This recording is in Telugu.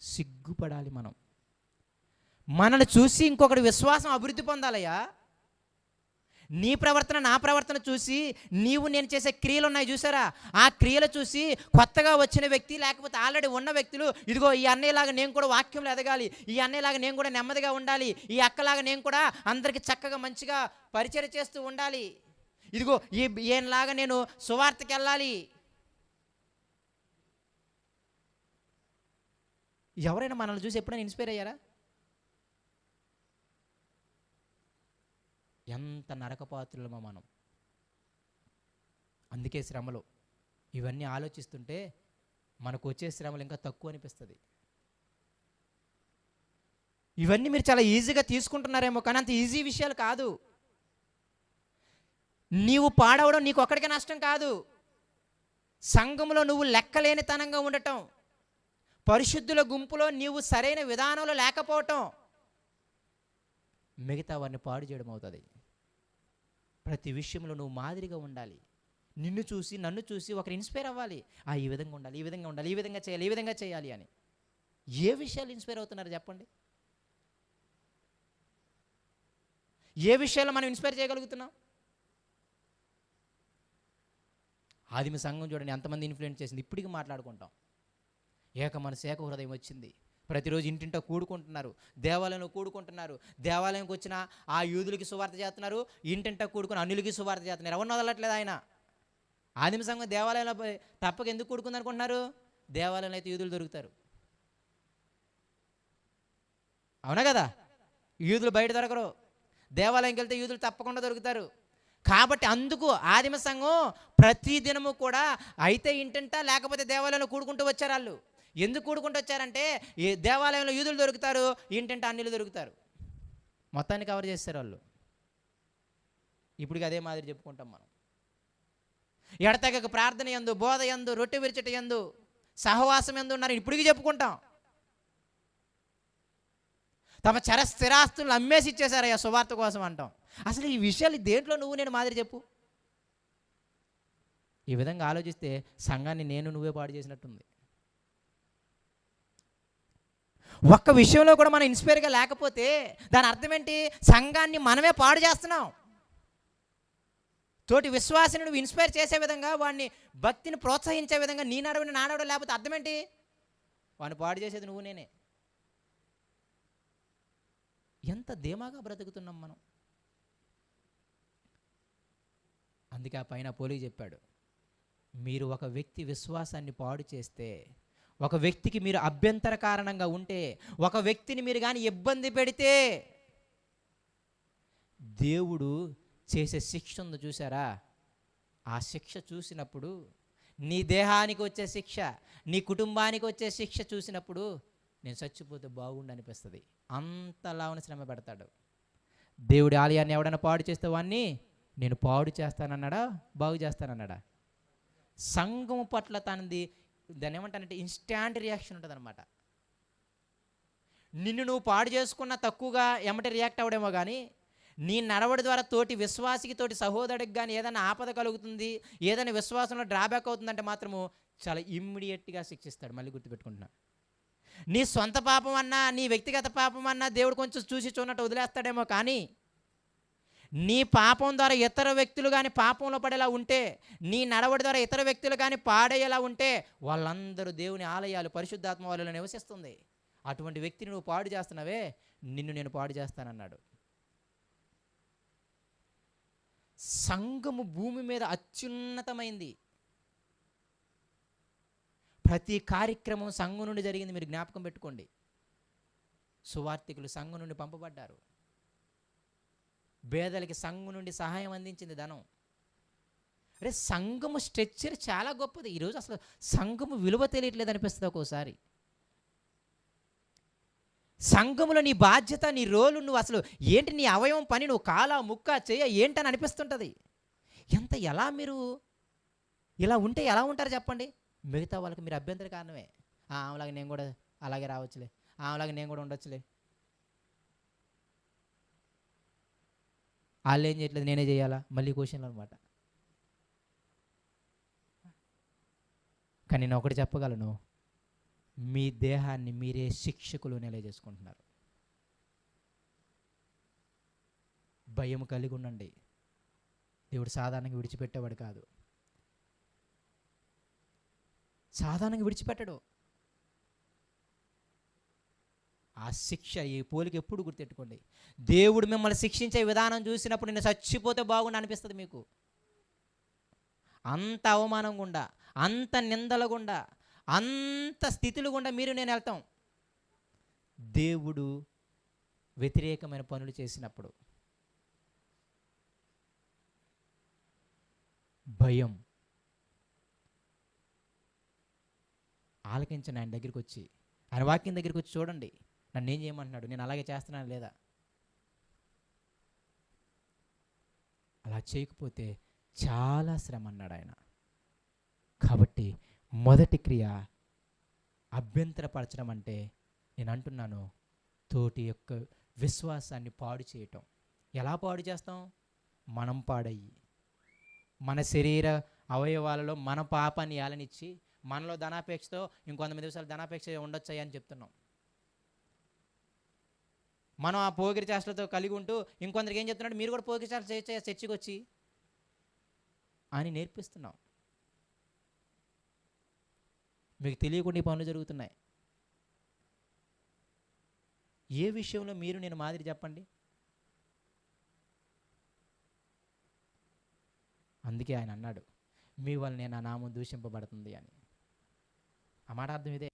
సిగ్గుపడాలి మనం. మనల్ని చూసి ఇంకొకటి విశ్వాసం అభివృద్ధి పొందాలయ్యా. నీ ప్రవర్తన నా ప్రవర్తన చూసి నీవు నేను చేసే క్రియలు ఉన్నాయి చూసారా? ఆ క్రియలు చూసి కొత్తగా వచ్చిన వ్యక్తి లేకపోతే ఆల్రెడీ ఉన్న వ్యక్తులు ఇదిగో ఈ అన్నయ్యలాగా నేను కూడా వాక్యంలో ఎదగాలి ఈ అన్నయ్యలాగా నేను కూడా నెమ్మదిగా ఉండాలి ఈ అక్కలాగా నేను కూడా అందరికి చక్కగా మంచిగా పరిచయం చేస్తూ ఉండాలి. ఇదిగో ఈ ఈయనలాగా నేను సువార్తకి వెళ్ళాలి ఎవరైనా మనల్ని చూసి ఎప్పుడైనా ఇన్స్పైర్ అయ్యారా? ఎంత నరకపాత్రులమో మనం. అందుకే శ్రమలు. ఇవన్నీ ఆలోచిస్తుంటే మనకు వచ్చే శ్రమలు ఇంకా తక్కువ అనిపిస్తుంది. ఇవన్నీ మీరు చాలా ఈజీగా తీసుకుంటున్నారేమో కానీ అంత ఈజీ విషయాలు కాదు. నీవు పాడవడం నీకు ఒక్కడికే నష్టం కాదు. సంఘంలో నువ్వు లెక్కలేనితనంగా ఉండటం. పరిశుద్ధుల గుంపులో నీవు సరైన విధానంలో లేకపోవటం మిగతా వారిని పాడు చేయడం అవుతుంది. ప్రతి విషయంలో నువ్వు మాదిరిగా ఉండాలి. నిన్ను చూసి నన్ను చూసి ఒకరు ఇన్స్పైర్ అవ్వాలి. ఆ ఈ విధంగా ఉండాలి ఈ విధంగా ఉండాలి ఈ విధంగా చేయాలి ఈ విధంగా చేయాలి అని. ఏ విషయాలు ఇన్స్పైర్ అవుతున్నారు చెప్పండి? ఏ విషయాలు మనం ఇన్స్పైర్ చేయగలుగుతున్నాం? ఆదిమ సంఘం చూడండి ఎంతమంది ఇన్ఫ్లుయెన్స్ చేసింది? ఇప్పటికీ మాట్లాడుకుంటాం. ఏక మనసు ఏక హృదయం వచ్చింది. ప్రతిరోజు ఇంటింట కూడుకుంటున్నారు. దేవాలయంలో కూడుకుంటున్నారు. దేవాలయంకి వచ్చిన ఆ యూదులకి సువార్త చేస్తున్నారు. ఇంటింట కూడుకుని అన్యులకి సువార్త చేస్తున్నారు. ఎవరిని వదలట్లేదు ఆయన? ఆదిమ సంఘం దేవాలయంలో తప్పక ఎందుకు కూడుకుంది అనుకుంటున్నారు దేవాలయంలో అయితే యూదులు దొరుకుతారు. అవునా కదా? యూదులు బయట దొరకరు. దేవాలయంకి వెళ్తే యూదులు తప్పకుండా దొరుకుతారు. కాబట్టి అందుకు ఆదిమ సంఘం ప్రతి దినము కూడా అయితే ఇంటింటా లేకపోతే దేవాలయంలో కూడుకుంటూ వచ్చారు వాళ్ళు. ఎందుకు కూడుకుంటూ వచ్చారంటే ఈ దేవాలయంలో యూదులు దొరుకుతారు ఏంటంటే అన్నిలు దొరుకుతారు. మొత్తాన్ని కవర్ చేస్తారు వాళ్ళు? ఇప్పటికి అదే మాదిరి చెప్పుకుంటాం మనం. ఎడతెగక ప్రార్థన ఎందు బోధ ఎందు రొట్టె విరిచట ఎందు సహవాసం ఎందు ఉన్నారు ఇప్పటికీ చెప్పుకుంటాం. తమ చర స్థిరాస్తులను అమ్మేసి ఇచ్చేశారయ్యా సువార్త కోసం అంటాం. అసలు ఈ విషయాలు దేంట్లో నువ్వు నేను మాదిరి చెప్పు. ఈ విధంగా ఆలోచిస్తే సంఘాన్ని నేను నువ్వే పాడు చేసినట్టుంది. ఒక్క విషయంలో కూడా మనం ఇన్స్పైర్గా లేకపోతే దాని అర్థం ఏంటి? సంఘాన్ని మనమే పాడు చేస్తున్నాం. తోటి విశ్వాసిని నువ్వు ఇన్స్పైర్ చేసే విధంగా వాడిని భక్తిని ప్రోత్సహించే విధంగా నీ నడవని నాడవడం లేకపోతే అర్థం ఏంటి? వాడిని పాడు చేసేది నువ్వు నేనే. ఎంత ధీమాగా బ్రతుకుతున్నాం మనం. అందుకే ఆ పైన పోలి చెప్పాడు మీరు ఒక వ్యక్తి విశ్వాసాన్ని పాడు చేస్తే ఒక వ్యక్తికి మీరు అభ్యంతర కారణంగా ఉంటే ఒక వ్యక్తిని మీరు కానీ ఇబ్బంది పెడితే దేవుడు చేసే శిక్ష ఉందో చూసారా ఆ శిక్ష చూసినప్పుడు నీ దేహానికి వచ్చే శిక్ష నీ కుటుంబానికి వచ్చే శిక్ష చూసినప్పుడు నేను చచ్చిపోతే బాగుండు అనిపిస్తుంది. అంతలావన శ్రమ పెడతాడు. దేవుడి ఆలయాన్ని ఎవడైనా పాడు చేస్తే వాడిని నేను పాడు చేస్తానన్నాడా? బాగు చేస్తానన్నాడా? సంఘం పట్ల తనది దాన్ని ఏమంటానంటే ఇన్స్టాంట్ రియాక్షన్ ఉంటుంది అనమాట నిన్ను నువ్వు పాడు చేసుకున్న తక్కువగా ఎమటి రియాక్ట్ అవడేమో కానీ నీ నడవడి ద్వారా తోటి విశ్వాసికి తోటి సహోదరుడికి కానీ ఏదైనా ఆపద కలుగుతుంది ఏదైనా విశ్వాసంలో డ్రాబ్యాక్ అవుతుందంటే మాత్రము చాలా ఇమ్మీడియట్గా శిక్షిస్తాడు మళ్ళీ గుర్తుపెట్టుకుంటున్నా. నీ సొంత పాపం అన్నా నీ వ్యక్తిగత పాపం అన్నా దేవుడు కొంచెం చూసి చూడనట్టు వదిలేస్తాడేమో కానీ నీ పాపం ద్వారా ఇతర వ్యక్తులు కానీ పాపంలో పడేలా ఉంటే నీ నడవడి ద్వారా ఇతర వ్యక్తులు కానీ పాడేలా ఉంటే వాళ్ళందరూ దేవుని ఆలయాలు పరిశుద్ధాత్మ వాళ్ళలో నివసిస్తుంది. అటువంటి వ్యక్తిని నువ్వు పాడు చేస్తున్నావే నిన్ను నేను పాడు చేస్తానన్నాడు. సంఘము భూమి మీద అత్యున్నతమైంది. ప్రతి కార్యక్రమం సంఘం నుండి జరిగింది మీరు జ్ఞాపకం పెట్టుకోండి. సువార్థికులు సంఘం నుండి పంపబడ్డారు. పేదలకి సంఘం నుండి సహాయం అందించింది ధనం. అరే సంఘము స్ట్రక్చర్ చాలా గొప్పది. ఈరోజు అసలు సంఘము విలువ తెలియట్లేదు అనిపిస్తుంది ఒక్కోసారి. సంఘములో నీ బాధ్యత నీ రోలు నువ్వు అసలు ఏంటి నీ అవయవం పని నువ్వు కాల ముక్క చేయ ఏంటని అనిపిస్తుంటుంది. ఎంత ఎలా మీరు ఇలా ఉంటే ఎలా ఉంటారు చెప్పండి? మిగతా వాళ్ళకి మీరు అభ్యంతర కారణమే "ఆ, నేను కూడా అలాగే రావచ్చులే. అలాగే నేను కూడా ఉండొచ్చులే. వాళ్ళు ఏం చేయట్లేదు నేనే చేయాలా? మళ్ళీ క్వశ్చన్లు అనమాట కానీ నేను ఒకటి చెప్పగలను. మీ దేహాన్ని మీరే శిక్షకులు నిలయ చేసుకుంటున్నారు. భయం కలిగి ఉండండి. దేవుడు సాధారణంగా విడిచిపెట్టేవాడు కాదు. సాధారణంగా విడిచిపెట్టడు. ఆ శిక్ష ఈ పోలికి ఎప్పుడు గుర్తెట్టుకోండి. దేవుడు మిమ్మల్ని శిక్షించే విధానం చూసినప్పుడు నేను చచ్చిపోతే బాగుండు అనిపిస్తుంది మీకు. అంత అవమానం గుండా అంత నిందల గుండా అంత స్థితులు గుండా మీరు నేను వెళ్తాం. దేవుడు వ్యతిరేకమైన పనులు చేసినప్పుడు భయం. ఆలకించండి ఆయన దగ్గరికి వచ్చి ఆయన వాక్యం దగ్గరికి వచ్చి చూడండి. నన్ను ఏం చేయమంటున్నాడు? నేను అలాగే చేస్తున్నాను లేదా? అలా చేయకపోతే చాలా శ్రమ అన్నాడు ఆయన. కాబట్టి మొదటి క్రియ అభ్యంతరపరచడం అంటే నేను అంటున్నాను తోటి యొక్క విశ్వాసాన్ని పాడు చేయటం. ఎలా పాడు చేస్తాం? మనం పాడయ్యి. మన శరీర అవయవాలలో మన పాపాన్ని ఏలనిచ్చి మనలో ధనాపేక్షతో ఇంకొంతమంది విషయాలు ధనాపేక్ష ఉండొచ్చాయి అని చెప్తున్నాం. మనం ఆ పోగిరి చేష్టలతో కలిగి ఉంటూ ఇంకొందరికి ఏం చెప్తున్నాడు? మీరు కూడా పోగిరి చేష్టలు చేయొచ్చా చర్చికి వచ్చి అని నేర్పిస్తున్నాం. మీకు తెలియకుండా ఈ పనులు జరుగుతున్నాయి. ఏ విషయంలో మీరు నేను మాదిరి చెప్పండి? అందుకే ఆయన అన్నాడు మీ వల్ల నేను నా నామం దూషింపబడుతుంది అని. ఆ మాట అర్థం ఇదే